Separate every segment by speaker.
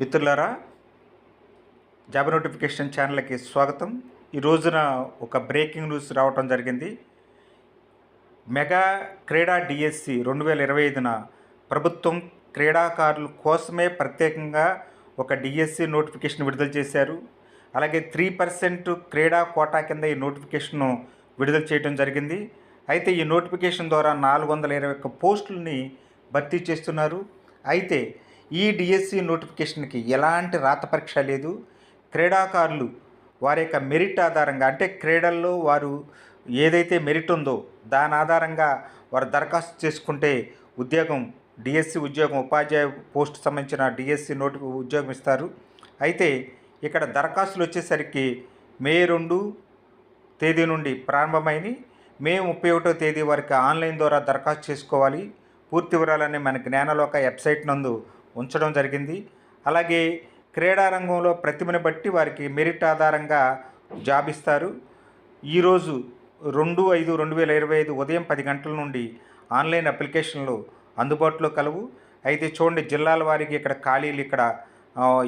Speaker 1: మిత్రులారా job notification ఛానల్కి స్వాగతం. ఈ రోజున ఒక బ్రేకింగ్ న్యూస్ రావటం జరిగింది. మెగా క్రీడా డిఎస్సి రెండు వేల ఇరవై ఐదున ప్రభుత్వం క్రీడాకారుల కోసమే ప్రత్యేకంగా ఒక డిఎస్సి నోటిఫికేషన్ విడుదల చేశారు. అలాగే త్రీ పర్సెంట్ క్రీడా కోటా కింద ఈ నోటిఫికేషన్ను విడుదల చేయడం జరిగింది. అయితే ఈ నోటిఫికేషన్ ద్వారా నాలుగు వందల ఇరవై ఒక్క పోస్టులని భర్తీ చేస్తున్నారు. అయితే ఈ డిఎస్సి నోటిఫికేషన్కి ఎలాంటి రాత పరీక్ష లేదు. క్రీడాకారులు వారి యొక్క మెరిట్ ఆధారంగా అంటే క్రీడల్లో వారు ఏదైతే మెరిట్ ఉందో దాని ఆధారంగా వారు దరఖాస్తు చేసుకుంటే ఉద్యోగం డిఎస్సి ఉద్యోగం ఉపాధ్యాయ పోస్ట్ సంబంధించిన డిఎస్సి నోటి ఉద్యోగం ఇస్తారు. అయితే ఇక్కడ దరఖాస్తులు వచ్చేసరికి మే రెండు తేదీ నుండి ప్రారంభమైనవి మే ముప్పై ఒకటో తేదీ వరకు ఆన్లైన్ ద్వారా దరఖాస్తు చేసుకోవాలి. పూర్తి వివరాలన్నీ మన జ్ఞానలోక వెబ్సైట్ నందు ఉంచడం జరిగింది. అలాగే క్రీడారంగంలో ప్రతిభను బట్టి వారికి మెరిట్ ఆధారంగా జాబ్ ఇస్తారు ఈరోజు రెండు ఐదు రెండు వేల ఇరవై ఐదు ఉదయం పది గంటల నుండి ఆన్లైన్ అప్లికేషన్లు అందుబాటులో కలవు. అయితే చూడండి జిల్లాల వారికి ఇక్కడ ఖాళీలు ఇక్కడ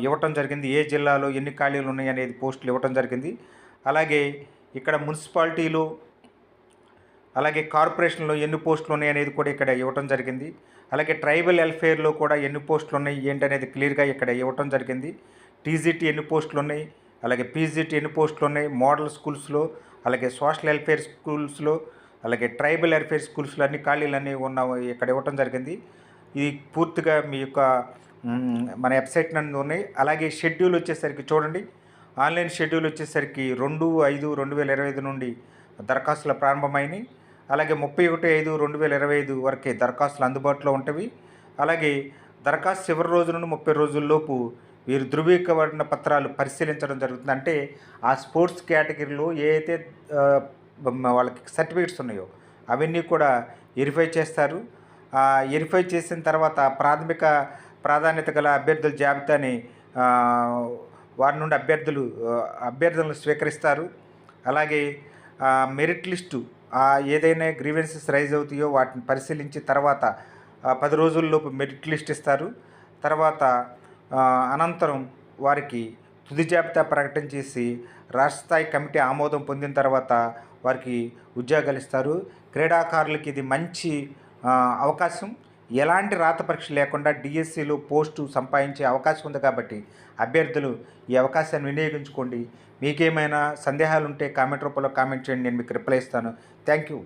Speaker 1: ఇవ్వటం జరిగింది. ఏ జిల్లాలో ఎన్ని ఖాళీలు ఉన్నాయి అనేది పోస్టులు ఇవ్వటం జరిగింది. అలాగే ఇక్కడ మున్సిపాలిటీలో అలాగే కార్పొరేషన్లో ఎన్ని పోస్టులు ఉన్నాయి అనేది కూడా ఇక్కడ ఇవ్వటం జరిగింది. అలాగే ట్రైబల్ వెల్ఫేర్లో కూడా ఎన్ని పోస్టులు ఉన్నాయి ఏంటి అనేది క్లియర్గా ఇక్కడ ఇవ్వటం జరిగింది. టీజీటీ ఎన్ని పోస్టులు ఉన్నాయి? అలాగే పీజీటీ ఎన్ని పోస్టులు ఉన్నాయి? మోడల్ స్కూల్స్లో అలాగే సోషల్ వెల్ఫేర్ స్కూల్స్లో అలాగే ట్రైబల్ వెల్ఫేర్ స్కూల్స్లో అన్ని ఖాళీలన్నీ ఉన్న ఇక్కడ ఇవ్వటం జరిగింది. ఇది పూర్తిగా మీ యొక్క మన వెబ్సైట్ నందు ఉన్నాయి. అలాగే షెడ్యూల్ వచ్చేసరికి చూడండి. ఆన్లైన్ షెడ్యూల్ వచ్చేసరికి రెండు ఐదు రెండు వేల ఇరవై ఐదు నుండి దరఖాస్తులు ప్రారంభమైనవి అలాగే ముప్పై ఒకటి ఐదు రెండు వేల ఇరవై ఐదు వరకే దరఖాస్తులు అందుబాటులో ఉంటవి. అలాగే దరఖాస్తు చివరి రోజు నుండి ముప్పై రోజుల్లోపు వీరు ధృవీకరణ పత్రాలు పరిశీలించడం జరుగుతుంది. అంటే ఆ స్పోర్ట్స్ కేటగిరీలో ఏ అయితే వాళ్ళకి సర్టిఫికేట్స్ ఉన్నాయో అవన్నీ కూడా వెరిఫై చేస్తారు. ఆ వెరిఫై చేసిన తర్వాత ప్రాథమిక ప్రాధాన్యత గల అభ్యర్థుల జాబితాని వారి నుండి అభ్యర్థులు అభ్యర్థులను స్వీకరిస్తారు. అలాగే మెరిట్ లిస్టు ఏదైనా గ్రీవెన్సెస్ రైజ్ అవుతాయో వాటిని పరిశీలించి తర్వాత పది రోజుల్లోపు మెరిట్ లిస్ట్ ఇస్తారు. తర్వాత అనంతరం వారికి తుది జాబితా ప్రకటన చేసి రాష్ట్ర స్థాయి కమిటీ ఆమోదం పొందిన తర్వాత వారికి ఉద్యోగాలు ఇస్తారు. క్రీడాకారులకి ఇది మంచి అవకాశం. ఎలాంటి రాత పరీక్ష లేకుండా డిఎస్సీలు పోస్టు సంపాదించే అవకాశం ఉంది కాబట్టి అభ్యర్థులు ఈ అవకాశాన్ని వినియోగించుకోండి. మీకేమైనా సందేహాలు ఉంటే కామెంట్ రూపంలో కామెంట్ చేయండి. నేను మీకు రిప్లై ఇస్తాను. Thank you.